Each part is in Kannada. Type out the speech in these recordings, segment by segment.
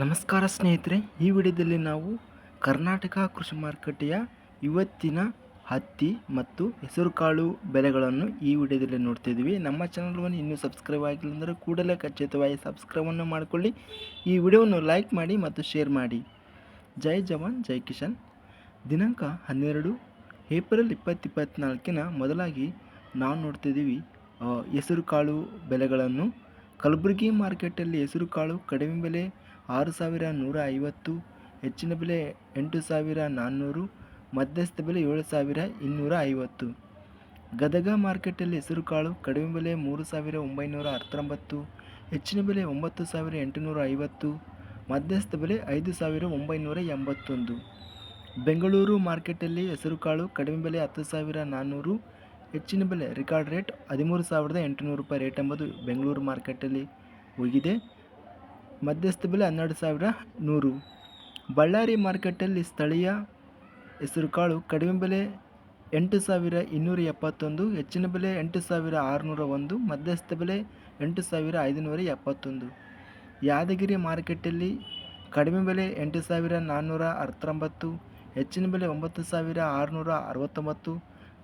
ನಮಸ್ಕಾರ ಸ್ನೇಹಿತರೆ, ಈ ವಿಡಿಯೋದಲ್ಲಿ ನಾವು ಕರ್ನಾಟಕ ಕೃಷಿ ಮಾರುಕಟ್ಟೆಯ ಇವತ್ತಿನ ಹತ್ತಿ ಮತ್ತು ಹೆಸರುಕಾಳು ಬೆಲೆಗಳನ್ನು ಈ ವಿಡಿಯೋದಲ್ಲಿ ನೋಡ್ತಿದ್ವಿ ನಮ್ಮ ಚಾನಲ್ವನ್ನು ಇನ್ನೂ ಸಬ್ಸ್ಕ್ರೈಬ್ ಆಗಿಲ್ಲ ಅಂದರೆ ಕೂಡಲೇ ಖಚಿತವಾಗಿ ಸಬ್ಸ್ಕ್ರೈಬನ್ನು ಮಾಡಿಕೊಳ್ಳಿ. ಈ ವಿಡಿಯೋವನ್ನು ಲೈಕ್ ಮಾಡಿ ಮತ್ತು ಶೇರ್ ಮಾಡಿ. ಜೈ ಜವಾನ್, ಜೈ ಕಿಶನ್. ದಿನಾಂಕ ಹನ್ನೆರಡು, ಏಪ್ರಿಲ್ ಇಪ್ಪತ್ತು ಇಪ್ಪತ್ತ್ನಾಲ್ಕಿನ ಮೊದಲಾಗಿ ನಾವು ನೋಡ್ತಿದ್ದೀವಿ ಹೆಸರುಕಾಳು ಬೆಲೆಗಳನ್ನು. ಕಲಬುರಗಿ ಮಾರ್ಕೆಟಲ್ಲಿ ಹೆಸರುಕಾಳು ಕಡಿಮೆ ಬೆಲೆ ಆರು ಸಾವಿರ ನೂರ ಐವತ್ತು, ಹೆಚ್ಚಿನ ಬೆಲೆ ಎಂಟು ಸಾವಿರ ನಾನ್ನೂರು, ಮಧ್ಯಸ್ಥ ಬೆಲೆ ಏಳು ಸಾವಿರ ಇನ್ನೂರ ಐವತ್ತು. ಗದಗ ಮಾರ್ಕೆಟಲ್ಲಿ ಹೆಸರುಕಾಳು ಕಡಿಮೆ ಬೆಲೆ ಮೂರು ಸಾವಿರ ಒಂಬೈನೂರ ಹತ್ತೊಂಬತ್ತು, ಹೆಚ್ಚಿನ ಬೆಲೆ ಒಂಬತ್ತು ಸಾವಿರ ಎಂಟುನೂರ ಐವತ್ತು, ಮಧ್ಯಸ್ಥ ಬೆಲೆ ಐದು ಸಾವಿರ ಒಂಬೈನೂರ ಎಂಬತ್ತೊಂದು. ಬೆಂಗಳೂರು ಮಾರ್ಕೆಟಲ್ಲಿ ಹೆಸರುಕಾಳು ಕಡಿಮೆ ಬೆಲೆ ಹತ್ತು ಸಾವಿರ ನಾನ್ನೂರು, ಹೆಚ್ಚಿನ ಬೆಲೆ ರೆಕಾರ್ಡ್ ರೇಟ್ ಹದಿಮೂರು ಸಾವಿರದ ಎಂಟುನೂರು ರೂಪಾಯಿ ರೇಟ್ ಎಂಬುದು ಬೆಂಗಳೂರು ಮಾರ್ಕೆಟಲ್ಲಿ ಹೋಗಿದೆ. ಮಧ್ಯಸ್ಥ ಬೆಲೆ ಹನ್ನೆರಡು ಸಾವಿರ ನೂರು. ಬಳ್ಳಾರಿ ಮಾರ್ಕೆಟಲ್ಲಿ ಸ್ಥಳೀಯ ಹೆಸರುಕಾಳು ಕಡಿಮೆ ಬೆಲೆ ಎಂಟು ಸಾವಿರ ಇನ್ನೂರ ಎಪ್ಪತ್ತೊಂದು, ಹೆಚ್ಚಿನ ಬೆಲೆ ಎಂಟು ಸಾವಿರ ಆರುನೂರ ಒಂದು, ಮಧ್ಯಸ್ಥ ಬೆಲೆ ಎಂಟು ಸಾವಿರ ಐದುನೂರ ಎಪ್ಪತ್ತೊಂದು. ಯಾದಗಿರಿ ಮಾರ್ಕೆಟಲ್ಲಿ ಕಡಿಮೆ ಬೆಲೆ ಎಂಟು ಸಾವಿರ ನಾನ್ನೂರ ಹತ್ತೊಂಬತ್ತು ಹೆಚ್ಚಿನ ಬೆಲೆ ಒಂಬತ್ತು ಸಾವಿರ ಆರುನೂರ ಅರವತ್ತೊಂಬತ್ತು,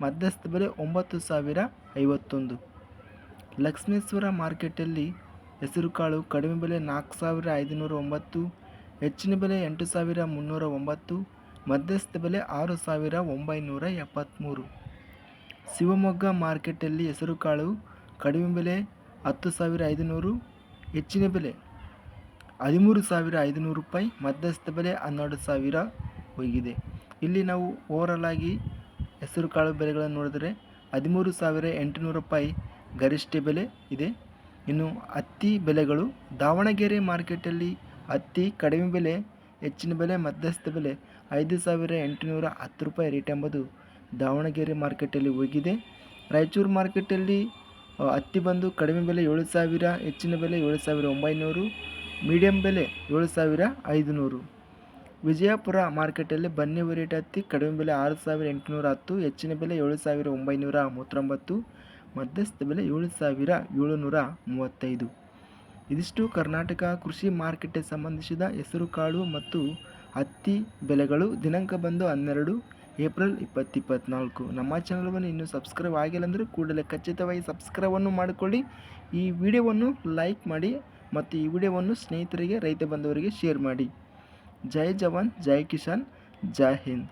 ಮಧ್ಯಸ್ಥ ಬೆಲೆ ಒಂಬತ್ತು ಸಾವಿರ ಐವತ್ತೊಂದು. ಲಕ್ಷ್ಮೇಶ್ವರ ಮಾರ್ಕೆಟಲ್ಲಿ ಹೆಸರುಕಾಳು ಕಡಿಮೆ ಬೆಲೆ ನಾಲ್ಕು ಸಾವಿರ ಐದುನೂರ ಒಂಬತ್ತು, ಹೆಚ್ಚಿನ ಬೆಲೆ ಎಂಟು ಸಾವಿರ ಮುನ್ನೂರ ಒಂಬತ್ತು, ಮಧ್ಯಸ್ಥ ಬೆಲೆ ಆರು ಸಾವಿರ ಒಂಬೈನೂರ ಎಪ್ಪತ್ತ್ಮೂರು. ಶಿವಮೊಗ್ಗ ಮಾರ್ಕೆಟಲ್ಲಿ ಹೆಸರುಕಾಳು ಕಡಿಮೆ ಬೆಲೆ ಹತ್ತು ಸಾವಿರ ಐದುನೂರು, ಹೆಚ್ಚಿನ ಬೆಲೆ ಹದಿಮೂರು ಸಾವಿರ ಐದುನೂರು ರೂಪಾಯಿ, ಮಧ್ಯಸ್ಥ ಬೆಲೆ ಹನ್ನೆರಡು ಸಾವಿರ ಹೋಗಿದೆ. ಇಲ್ಲಿ ನಾವು ಓವರಲ್ ಆಗಿ ಹೆಸರುಕಾಳು ಬೆಲೆಗಳನ್ನು ನೋಡಿದರೆ ಹದಿಮೂರು ಸಾವಿರ ಎಂಟುನೂರು ರೂಪಾಯಿ ಗರಿಷ್ಠ ಬೆಲೆ ಇದೆ. ಇನ್ನು ಹತ್ತಿ ಬೆಲೆಗಳು ದಾವಣಗೆರೆ ಮಾರ್ಕೆಟಲ್ಲಿ ಹತ್ತಿ ಕಡಿಮೆ ಬೆಲೆ, ಹೆಚ್ಚಿನ ಬೆಲೆ, ಮಧ್ಯಸ್ಥ ಬೆಲೆ ಐದು ಸಾವಿರ ಎಂಟುನೂರ ಹತ್ತು ರೂಪಾಯಿ ರೇಟ್ ಎಂಬುದು ದಾವಣಗೆರೆ ಮಾರ್ಕೆಟಲ್ಲಿ ಹೋಗಿದೆ. ರಾಯಚೂರು ಮಾರ್ಕೆಟಲ್ಲಿ ಹತ್ತಿ ಬಂದು ಕಡಿಮೆ ಬೆಲೆ ಏಳು ಸಾವಿರ, ಹೆಚ್ಚಿನ ಬೆಲೆ ಏಳು ಸಾವಿರ ಒಂಬೈನೂರು, ಮೀಡಿಯಂ ಬೆಲೆ ಏಳು ಸಾವಿರ ಐದುನೂರು. ವಿಜಯಪುರ ಮಾರ್ಕೆಟಲ್ಲಿ ಬನ್ನಿ ವೆರೈಟಿ ಹತ್ತಿ ಕಡಿಮೆ ಬೆಲೆ ಆರು ಸಾವಿರ ಎಂಟುನೂರ ಹತ್ತು, ಹೆಚ್ಚಿನ ಬೆಲೆ ಏಳು ಸಾವಿರ ಒಂಬೈನೂರ ಮೂವತ್ತೊಂಬತ್ತು ಮಧ್ಯಸ್ಥ ಬೆಲೆ ಏಳು ಸಾವಿರ ಏಳುನೂರ ಮೂವತ್ತೈದು. ಇದಿಷ್ಟು ಕರ್ನಾಟಕ ಕೃಷಿ ಮಾರುಕಟ್ಟೆ ಸಂಬಂಧಿಸಿದ ಹೆಸರುಕಾಳು ಮತ್ತು ಹತ್ತಿ ಬೆಲೆಗಳು ದಿನಾಂಕ ಬಂದು ಹನ್ನೆರಡು ಏಪ್ರಿಲ್ ಇಪ್ಪತ್ತು ಇಪ್ಪತ್ತ್ನಾಲ್ಕು ನಮ್ಮ ಚಾನಲ್ವನ್ನು ಇನ್ನೂ ಸಬ್ಸ್ಕ್ರೈಬ್ ಆಗಿಲ್ಲ ಅಂದರೆ ಕೂಡಲೇ ಖಚಿತವಾಗಿ ಸಬ್ಸ್ಕ್ರೈಬನ್ನು ಮಾಡಿಕೊಳ್ಳಿ. ಈ ವಿಡಿಯೋವನ್ನು ಲೈಕ್ ಮಾಡಿ ಮತ್ತು ಈ ವಿಡಿಯೋವನ್ನು ಸ್ನೇಹಿತರಿಗೆ, ರೈತ ಬಂಧುವರಿಗೆ ಶೇರ್ ಮಾಡಿ. ಜೈ ಜವಾನ್, ಜೈ ಕಿಸಾನ್, ಜೈ ಹಿಂದ್.